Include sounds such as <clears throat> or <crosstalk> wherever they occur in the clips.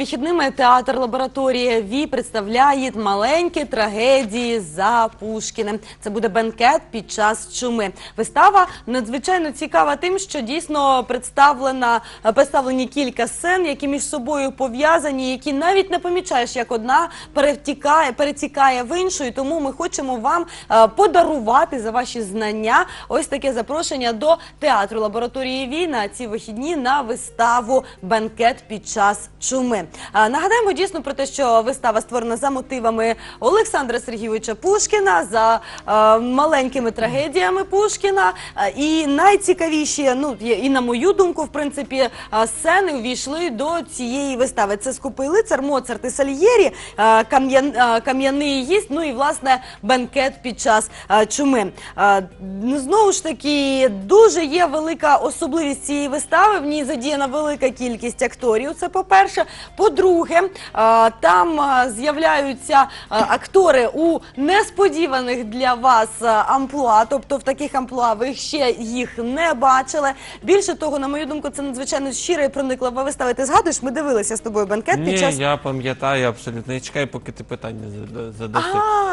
вихідними театр лабораторія ВІ представляє маленькі трагедії за Пушкіним. Це буде бенкет під час чуми. Вистава надзвичайно цікава тим, що дійсно представлена представлені кілька сцен, які між собою пов'язані, які навіть не помічаєш, як одна перетікає, перетікає в іншу. І тому ми хочемо вам е, подарувати за ваші знання ось таке запрошення до театру лабораторії ВІ на ці вихідні на виставу Бенкет під час чуми. Нагадаємо дійсно про те, що вистава створена за мотивами Олександра Сергійовича Пушкіна, за маленькими трагедіями Пушкіна. І найцікавіші, ну і на мою думку, в принципі, сцени увійшли до цієї вистави. Це скупий лицар, Моцарт і Сальєрі, кам'яний гість, ну і власне бенкет під час чуми. Ну, Знову ж таки, дуже є велика особливість цієї вистави. В ній задіяна велика кількість акторів. Це по-перше. По-друге, е, там е, з'являються е, актори у несподіваних для вас амплуа, тобто в таких амплуа ви ще їх не бачили. Більше того, на мою думку, це надзвичайно щира і прониклива вистава. Ти згадуєш, ми дивилися з тобою бенкет Ні, під час. я пам'ятаю абсолютно. Я чекаю, поки ти питання зада- задаси.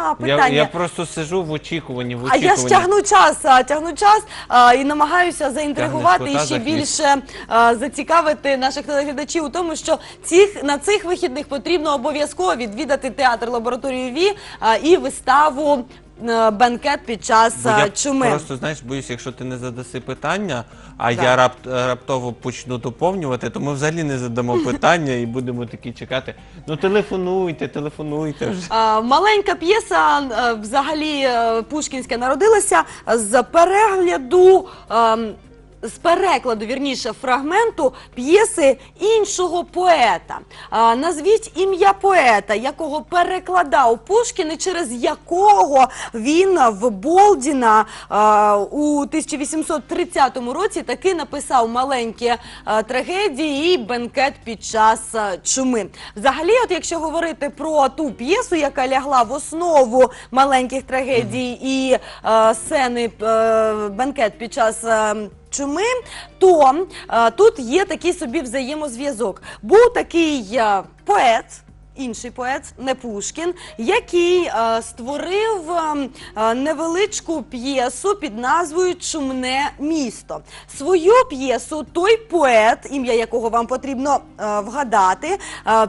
А, питання. я просто сижу в очікуванні, в А очікуванні. я ж тягну час, а, тягну час а, і намагаюся заінтригувати Тягнеш і ще за хвіст. більше а, зацікавити наших телеглядачів у тому, що цих на цих вихідних потрібно обов'язково відвідати театр лабораторію ВІ а, і виставу е, бенкет під час Бо а, я чуми. просто знаєш, боюсь, якщо ти не задаси питання, а Так. я рапт, раптово почну доповнювати, то ми взагалі не задамо <laughs> питання і будемо такі чекати. Ну телефонуйте, телефонуйте вже. А, Маленька п'єса е, взагалі е, пушкінська народилася з перегляду. ем, З перекладу, вірніше, фрагменту п'єси іншого поета. А, назвіть ім'я поета, якого перекладав Пушкін, і через якого він в Болдіна а, у 1830 році таки написав маленькі а, трагедії і бенкет під час а, чуми. Взагалі, от якщо говорити про ту п'єсу, яка лягла в основу маленьких трагедій і е, сцени е, бенкет під час. е, Чуми, то е, тут є такий собі взаємозв'язок. Був такий е, поет, інший поет, не Пушкін, який е, створив е, е, невеличку п'єсу під назвою Чумне місто. Свою п'єсу той поет, ім'я якого вам потрібно вгадати,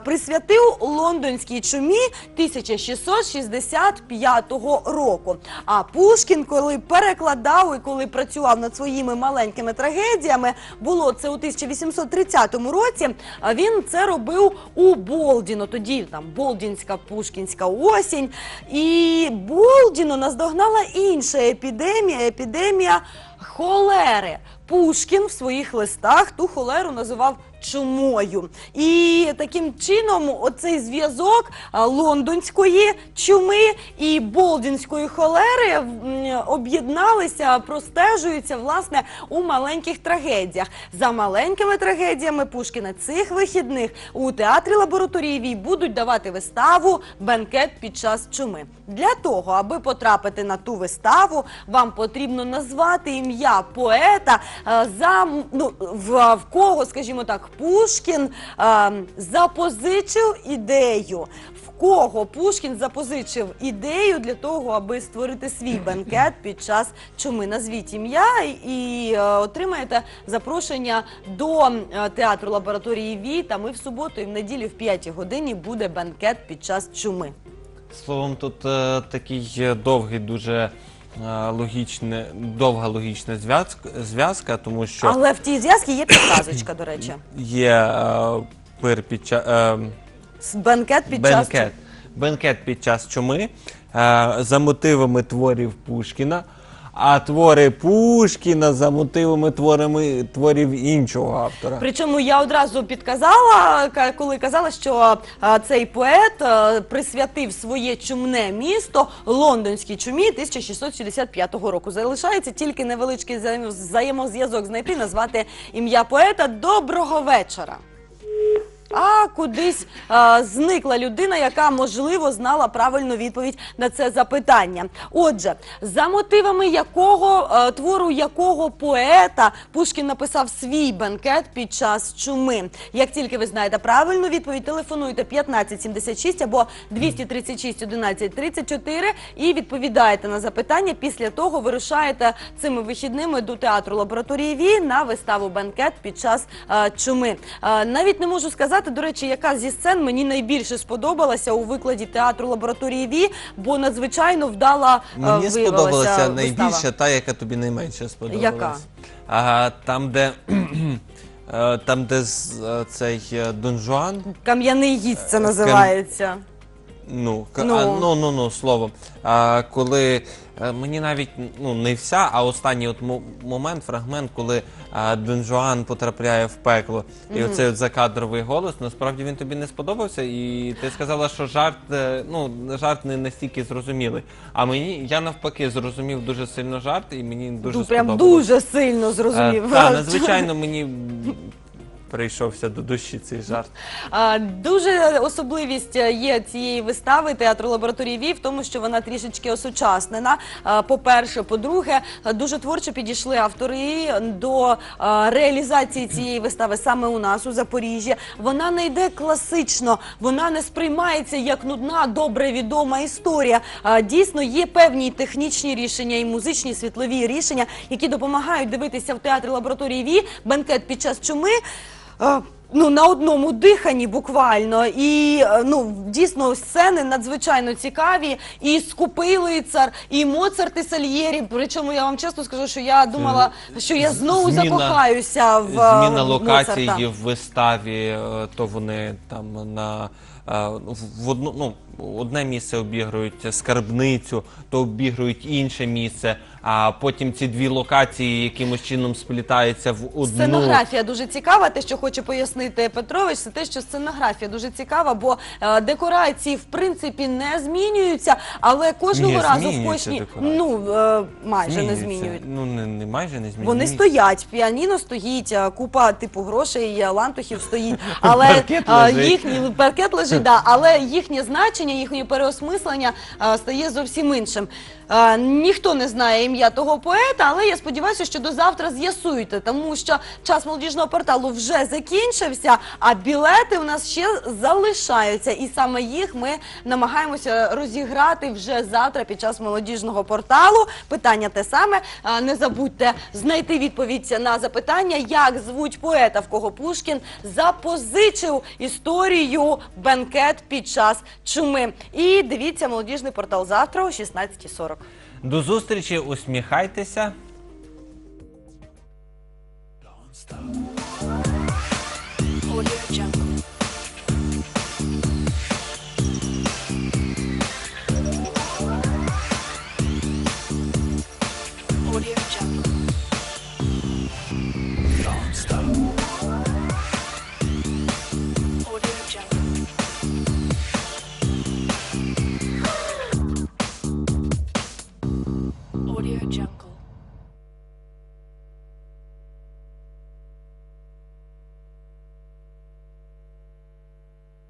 присвятив лондонській чумі 1665 року. А Пушкін, коли перекладав і коли працював над своїми маленькими трагедіями, було це у 1830 році. Він це робив у Болдіно. Тоді там Болдінська Пушкінська осінь. І Болдіну наздогнала інша епідемія епідемія холери. Пушкін в своїх листах ту холеру називав чумою. І таким чином оцей зв'язок лондонської чуми і болдінської холери об'єдналися, простежуються власне у маленьких трагедіях. За маленькими трагедіями Пушкіна цих вихідних у театрі лабораторії будуть давати виставу Бенкет під час чуми. Для того, аби потрапити на ту виставу, вам потрібно назвати ім'я поета, е, за ну, в, в кого, скажімо так, Пушкін е, запозичив ідею. В кого Пушкін запозичив ідею для того, аби створити свій <clears throat> бенкет під час чуми. Назвіть ім'я і е, отримаєте запрошення до е, театру лабораторії ВІ. Там і в суботу, і в неділю в 5 годині буде бенкет під час чуми. Словом, тут е, такий е, довгий, дуже логічне, довга логічна зв'язка, зв'язка, тому що Але в тій зв'язці є підказочка, до речі. є е, пир під ча- е, С- Бенкет під час бенкет під час чуми е, за мотивами творів Пушкіна. А твори Пушкіна за мотивами творами, творів іншого автора. Причому я одразу підказала, ка- коли казала, що цей поет присвятив своє чумне місто лондонській чумі 1665 року. Залишається тільки невеличкий взаєм- взаємозв'язок знайти, назвати ім'я поета. Доброго вечора. А кудись а, зникла людина, яка можливо знала правильну відповідь на це запитання. Отже, за мотивами якого е, твору якого поета Пушкін написав свій бенкет під час чуми. Як тільки ви знаєте правильну відповідь, телефонуйте 1576 або 236 11 34 і відповідаєте на запитання. Після того вирушаєте цими вихідними до театру лабораторії ВІ на виставу бенкет під час е, чуми. Е, навіть не можу сказати, до речі, яка зі сцен мені найбільше сподобалася у викладі театру лабораторії ВІ, бо надзвичайно вдала е, Мені сподобалася найбільше та, яка тобі найменше сподобалася. Яка? А, там, де. <clears throat> е, Там, де е, цей Дон Жуан, Кам'яний гість це називається. Ну, к- Ну. А, ну, ну, ну, слово. А, коли е, мені навіть ну, не вся, а останній от мо- момент, фрагмент, коли а, Дон Жуан потрапляє в пекло, і оцей от закадровий голос, насправді він тобі не сподобався, і ти сказала, що жарт, е, ну, жарт не настільки зрозумілий. А мені, я навпаки, зрозумів дуже сильно жарт, і мені дуже Ну, прям сподобалось. дуже сильно зрозумів. Так, <laughs> надзвичайно мені прийшовся до душі цей жарт. Дуже особливість е, є цієї вистави театру лабораторії ВІ в тому, що вона трішечки осучаснена. По-перше, по-друге, дуже творчо підійшли автори до е, реалізації цієї вистави саме у нас у Запоріжжі. Вона не йде класично, вона не сприймається як нудна, добре відома історія. Дійсно, є певні технічні рішення і музичні світлові рішення, які допомагають дивитися в театрі лабораторії ВІ бенкет під час чуми. Е, Ну, на одному диханні буквально. І е, ну, дійсно сцени надзвичайно цікаві. І скупий лицар, і Моцарт і Сальєрі. Причому я вам чесно скажу, що я думала, що я знову Зміна- закохаюся в е, Зміна локації Моцарта. в виставі, е, то вони там на е, в одну ну одне місце обігрують скарбницю, то обігрують інше місце. А потім ці дві локації якимось чином сплітаються в одну. Сценографія дуже цікава. Те, що хоче пояснити Петрович, це те, що сценографія дуже цікава, бо е, декорації в принципі не змінюються, але кожного Ні, разу в змінюються кожній декорації. ну е, майже не Змінюється. змінюють. Ну не, не майже не змінюється. Вони стоять, піаніно стоїть, а, купа типу грошей, лантухів стоїть, <laughs> але Паркет а, лежить. їхні паркет лежить, да, але їхнє значення, їхнє переосмислення а, стає зовсім іншим. А, ніхто не знає ім'я того поета, але я сподіваюся, що до завтра з'ясуєте, тому що час молодіжного порталу вже закінчився, а білети у нас ще залишаються, і саме їх ми намагаємося розіграти вже завтра під час молодіжного порталу. Питання те саме. А, Не забудьте знайти відповідь на запитання, як звуть поета, в кого Пушкін запозичив історію бенкет під час чуми. І дивіться молодіжний портал завтра о 16.40. До зустрічі, усміхайтеся. Audio